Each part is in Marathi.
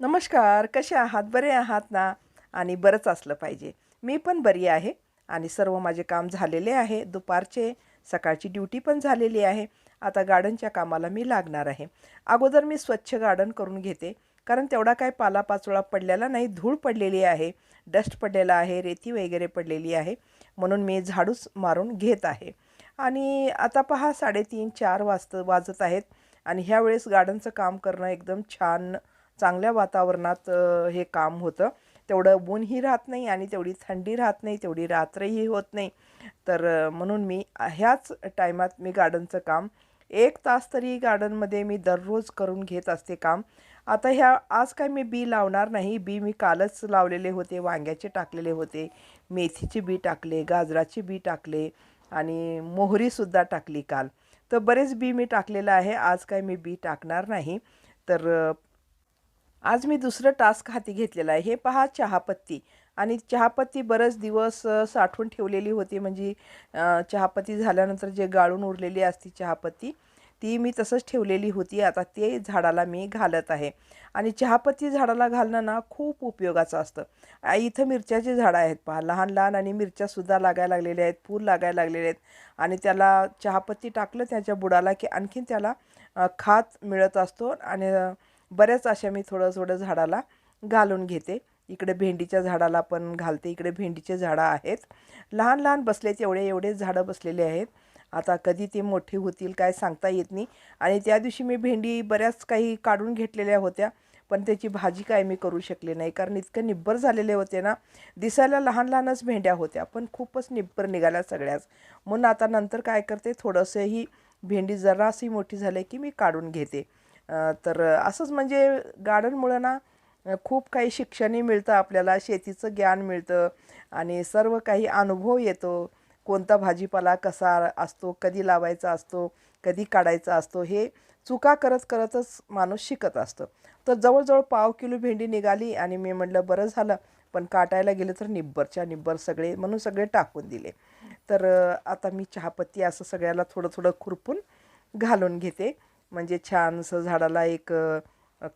नमस्कार कसे आहात? बरे आहात ना? आणि बरंच असलं पाहिजे. मी पण बरी आहे आणि सर्व माझे काम झालेले आहे. दुपारचे सकाळची ड्युटी पण झालेली आहे. आता गार्डनच्या कामाला मी लागणार आहे. अगोदर मी स्वच्छ गार्डन करून घेते कारण तेवढा काय पालापाचोळा पडलेला नाही धूळ पडलेली आहे डस्ट पडलेला आहे रेती वगैरे पडलेली आहे म्हणून मी झाडूच मारून घेत आहे. आणि आता पहा साडेतीन चार वाजत वाजत आहेत आणि ह्यावेळेस गार्डनचं काम करणं एकदम छान चांगल्या वातावरणात हे काम होतं. तेवढं ऊनही राहत नाही आणि तेवढी थंडी राहत नाही तेवढी रात्रही होत नाही. तर म्हणून मी ह्याच टायमात मी गार्डनचं काम एक तास तरी गार्डनमध्ये मी दररोज करून घेत असते काम. आता ह्या आज काय मी बी लावणार नाही. बी मी कालच लावलेले होते वांग्याचे टाकलेले होते. मेथीचे बी टाकले गाजराचे बी टाकले आणि मोहरीसुद्धा टाकली काल. तर बरेच बी मी टाकलेलं आहे. आज काय मी बी टाकणार नाही. तर आज मी दुसरं टास्क हाती घेतलेलं आहे. हे पहा चहापत्ती. आणि चहापत्ती बरेच दिवस साठवून ठेवलेली होती. म्हणजे चहापत्ती झाल्यानंतर जे गाळून उरलेली असती चहापत्ती ती मी तसंच ठेवलेली होती. आता ते झाडाला मी घालत आहे. आणि चहापत्ती झाडाला घालणं ना खूप उपयोगाचं असतं. इथं मिरच्याचे झाडं आहेत पहा. लहान लहान आणि मिरच्यासुद्धा लागायला लागलेल्या आहेत. फूल लागायला लागलेले आहेत. आणि त्याला चहापत्ती टाकलं त्याच्या बुडाला की आणखीन त्याला खात मिळत असतो. आणि बऱ्याच अशा मी थोडं थोडं झाडाला घालून घेते. इकडे भेंडीच्या झाडाला पण घालते. इकडे भेंडीचे झाडं आहेत. लहान लहान बसलेत एवढे एवढे झाडं बसलेले आहेत. आता कधी ते मोठी होतील काय सांगता येत नाही. आणि त्या दिवशी मी भेंडी बऱ्याच काही काढून घेतलेल्या होत्या. पण त्याची भाजी काय मी करू शकले नाही. कारण इतकं निब्बर झालेले होते ना दिसायला लहान लहानच भेंड्या होत्या. पण खूपच निब्बर निघाल्या सगळ्याच. म्हणून आता नंतर काय करते थोडंसंही भेंडी जराशी मोठी झाली की मी काढून घेते. तर असंच म्हणजे गार्डनमुळं ना खूप काही शिक्षणही मिळतं आपल्याला शेतीचं ज्ञान मिळतं आणि सर्व काही अनुभव येतो. कोणता भाजीपाला कसा असतो कधी लावायचा असतो कधी काढायचा असतो हे चुका करत करतच माणूस शिकत असतो. तर जवळजवळ पाव किलो भेंडी निघाली आणि मी म्हटलं बरं झालं पण काटायला गेलं तर निब्बरच्या निब्बर सगळे म्हणून सगळे टाकून दिले. तर आता मी चहापत्ती असं सगळ्याला थोडं थोडं खुरपून घालून घेते. म्हणजे छानसं झाडाला एक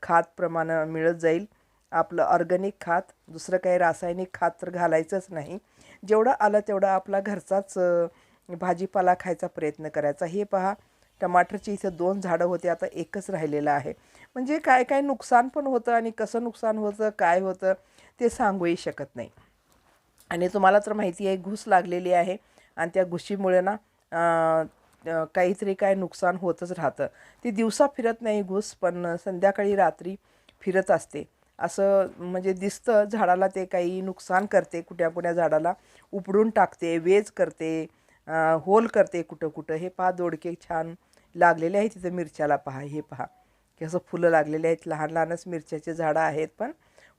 खात प्रमाण मिळत जाईल. आपलं ऑर्गॅनिक खात दुसरं काही रासायनिक खात तर घालायचंच नाही. जेवढं आलं तेवढं आपला घरचाच भाजीपाला खायचा प्रयत्न करायचा. हे पहा टमाटरची इथं दोन झाडं होते आता एकच राहिलेलं आहे. म्हणजे काय काय नुकसान पण होतं आणि कसं नुकसान होतं काय होतं ते सांगूही शकत नाही. आणि तुम्हाला तर माहिती आहे घुस लागलेली आहे. आणि त्या घुशीमुळे ना काहीतरी काय नुकसान होतच राहतं. ती दिवसा फिरत नाही घुस पण संध्याकाळी रात्री फिरत असते. असं म्हणजे दिसतं झाडाला ते काही नुकसान करते कुठ्या कुठ्या झाडाला. उपडून टाकते वेज करते होल करते कुठं कुठं. हे पहा दोडके छान लागलेले आहेत तिथं मिरच्याला पहा हे पहा. की असं फुलं लागलेले आहेत. लहान लहानच मिरच्याचे झाडं आहेत पण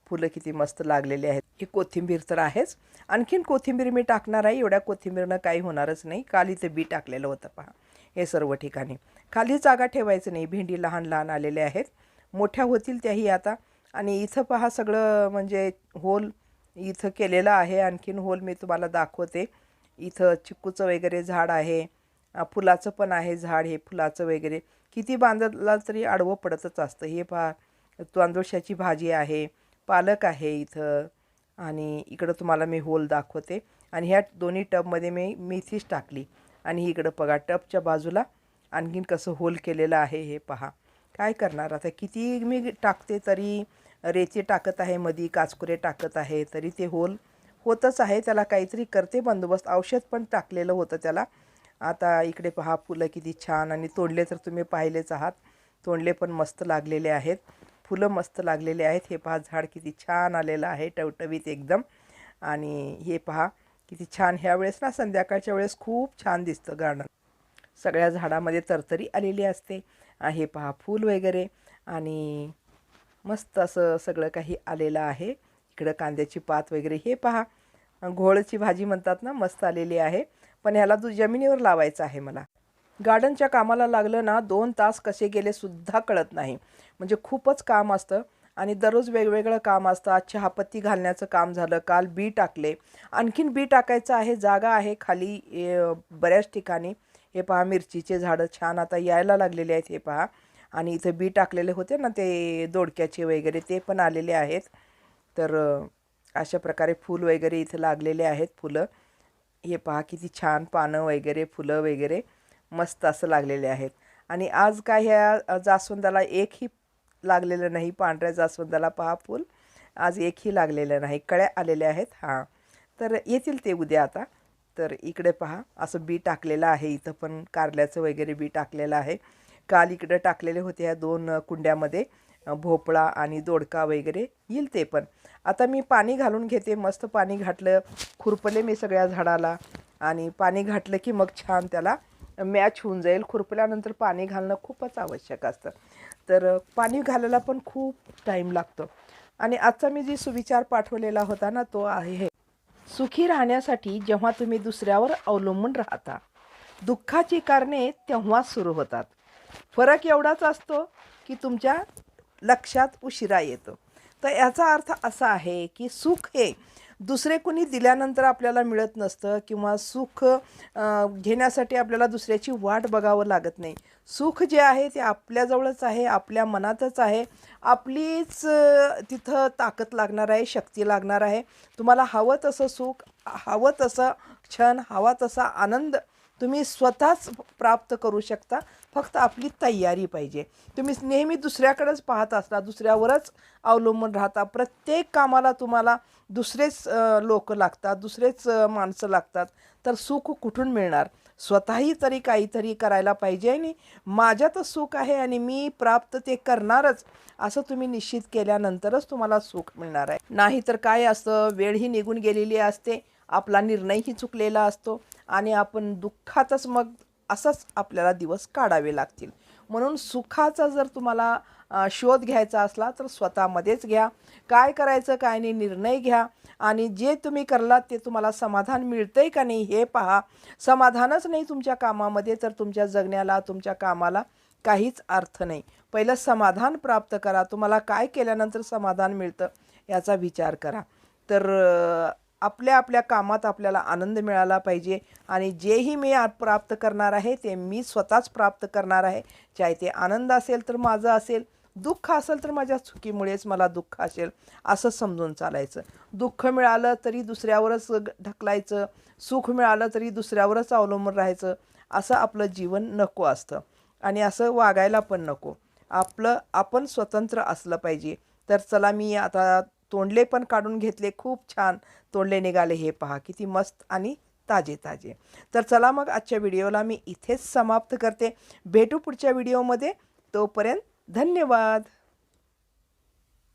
फुलं किती मस्त लागलेली आहेत. ही कोथिंबीर तर आहेच. आणखीन कोथिंबीर मी टाकणार आहे. एवढ्या कोथिंबीरनं काही होणारच नाही. काल इथं बी टाकलेलं होतं पहा. हे सर्व ठिकाणी. खाली जागा ठेवायचं नाही. भेंडी लहान लहान आलेले आहेत. मोठ्या होतील त्याही आता. आणि इथं पहा सगळं म्हणजे होल इथं केलेलं आहे. आणखीन होल मी तुम्हाला दाखवते. इथं चिक्कूचं वगैरे झाड आहे. फुलाचं पण आहे झाड. हे फुलाचं वगैरे. किती बांधला तरी आडवं पडतच असतं. हे पहा. तांदुळशाची भाजी आहे. पालक आहे इथं. आणि इकडं तुम्हाला मी होल दाखवते. आणि ह्या दोन्ही टबमध्ये मी मेथीच टाकली. आणि इकडं बघा टबच्या बाजूला आणखीन कसं होल केलेलं आहे हे पहा. काय करणार? आता किती मी टाकते तरी रेती टाकत आहे मधी काचकुरे टाकत आहे तरी ते होल होतच आहे. त्याला काहीतरी करते बंदोबस्त. औषध पण टाकलेलं होतं त्याला. आता इकडे पहा फुलं किती छान. आणि तोडले तर तुम्ही पाहिलेच आहात. तोंडले पण मस्त लागलेले आहेत. फुलं मस्त लागलेले आहेत. हे पहा झाड किती छान आलेलं आहे टवटवीत एकदम. आणि हे पहा किती छान ह्या वेळेस ना संध्याकाळच्या वेळेस खूप छान दिसतं गार्डन सगळ्या झाडामध्ये तरतरी आलेली असते. हे पहा फूल वगैरे. आणि मस्त असं सगळं काही आलेलं आहे. इकडं कांद्याची पात वगैरे. हे पहा घोळची भाजी म्हणतात ना मस्त आलेली आहे. पण ह्याला तू जमिनीवर लावायचं आहे मला. गार्डनच्या कामाला लागलं ना दोन तास कसे गेले सुद्धा कळत नाही. म्हणजे खूपच काम असतं आणि दररोज वेगवेगळं काम असतं. आज चहापत्ती घालण्याचं काम झालं काल बी टाकले. आणखीन बी टाकायचं आहे जागा आहे खाली बऱ्याच ठिकाणी. हे पहा मिरचीचे झाडं छान आता यायला लागलेले आहेत हे पहा. आणि इथं बी टाकलेले होते ना ते दोडक्याचे वगैरे ते पण आलेले आहेत. तर अशा प्रकारे फूल वगैरे इथं लागलेले आहेत फुलं. हे पहा किती छान पानं वगैरे फुलं वगैरे. मस्त असं लागलेले आहेत. आणि आज काय ह्या जास्वंदाला एकही लागलेलं नाही. पांढऱ्या जास्वंदाला पहा फूल. आज एकही लागलेलं नाही. कळ्या आलेल्या आहेत. हां. तर येतील ते उद्या आता. तर इकडे पहा. असं बी टाकलेलं आहे. इथं पण कारल्याचं वगैरे बी टाकलेलं आहे. काल इकडं टाकलेले होते ह्या दोन कुंड्यामध्ये. भोपळा आणि दोडका वगैरे. येईल ते पण. आता मी पाणी घालून घेते. मस्त पाणी घातलं. खुरपले मी सगळ्या झाडाला. आणि पाणी घातलं की मग छान त्याला मॅच होऊन जाईल. खुरपल्यानंतर पाणी घालणं खूपच आवश्यक असतं. तर पाणी घालायला पण खूप टाईम लागतो. आणि आजचा मी जी सुविचार पाठवलेला होता ना तो आहे. हे सुखी राहण्यासाठी जेव्हा तुम्ही दुसऱ्यावर अवलंबून राहता दुःखाची कारणे तेव्हाच सुरू होतात. फरक एवढाच असतो की तुमच्या लक्षात उशिरा येतो. तर याचा अर्थ असा आहे की सुख हे दुसरे कोणी दिल्यानंतर आपल्याला मिळत नसतं किंवा सुख घेण्यासाठी आपल्याला दुसऱ्याची वाट बघावं लागत नाही. सुख जे आहे ते आपल्याजवळच आहे आपल्या मनातच आहे. आपलीच तिथं ताकद लागणार आहे शक्ती लागणार आहे. तुम्हाला हवं तसं सुख हवं तसं क्षण हवा तसा आनंद तुम्ही स्वतःच प्राप्त करू शकता. फक्त आपली तयारी पाहिजे. तुम्ही नेहमी दुसऱ्याकडेच पाहत असता दुसऱ्यावरच अवलंबून राहता. प्रत्येक कामाला तुम्हाला दुसरेच लोक लागतात दुसरेच माणसं लागतात. तर सुख कुठून मिळणार? स्वतःही तरी काहीतरी करायला पाहिजे आणि माझ्यातच सुख आहे आणि मी प्राप्त ते करणारच असं तुम्ही निश्चित केल्यानंतरच तुम्हाला सुख मिळणार आहे. नाहीतर काय असतं? वेळही निघून गेलेली असते. आपला निर्णयही चुकलेला असतो. आणि आपण दुःखातच मग असाच आपल्याला दिवस काढावे लागतील. म्हणून सुखाचा जर तुम्हाला शोध घ्यायचा असला तर स्वतःमध्येच घ्या. काय करायचं काय नाही निर्णय घ्या. आणि जे तुम्ही करलात ते तुम्हाला समाधान मिळतं आहे का नाही हे पहा. समाधानच नाही तुमच्या कामामध्ये तर तुमच्या जगण्याला तुमच्या कामाला काहीच अर्थ नाही. पहिलं समाधान प्राप्त करा. तुम्हाला काय केल्यानंतर समाधान मिळतं याचा विचार करा. तर आपल्या आपल्या कामात आपल्याला आनंद मिळाला पाहिजे. आणि जेही मी प्राप्त करणार आहे ते मी स्वतःच प्राप्त करणार आहे. चाहे ते आनंद असेल तर माझं असेल दुःख असेल तर माझ्या चुकीमुळेच मला दुःख असेल असं समजून चालायचं. दुःख मिळालं तरी दुसऱ्यावरच ढकलायचं. सुख मिळालं तरी दुसऱ्यावरच अवलंबून राहायचं. असं आपलं जीवन नको असतं. आणि असं वागायला पण नको. आपलं आपण स्वतंत्र असलं पाहिजे. तर चला मी आता तोंडले पण काढून घेतले. खूप छान तोंडले निघाले हे पहा. किती मस्त आणि ताजे ताजे तर चला मग आजच्या व्हिडिओला मी इथेच समाप्त करते. भेटू पुढच्या व्हिडिओमध्ये. तोपर्यंत धन्यवाद.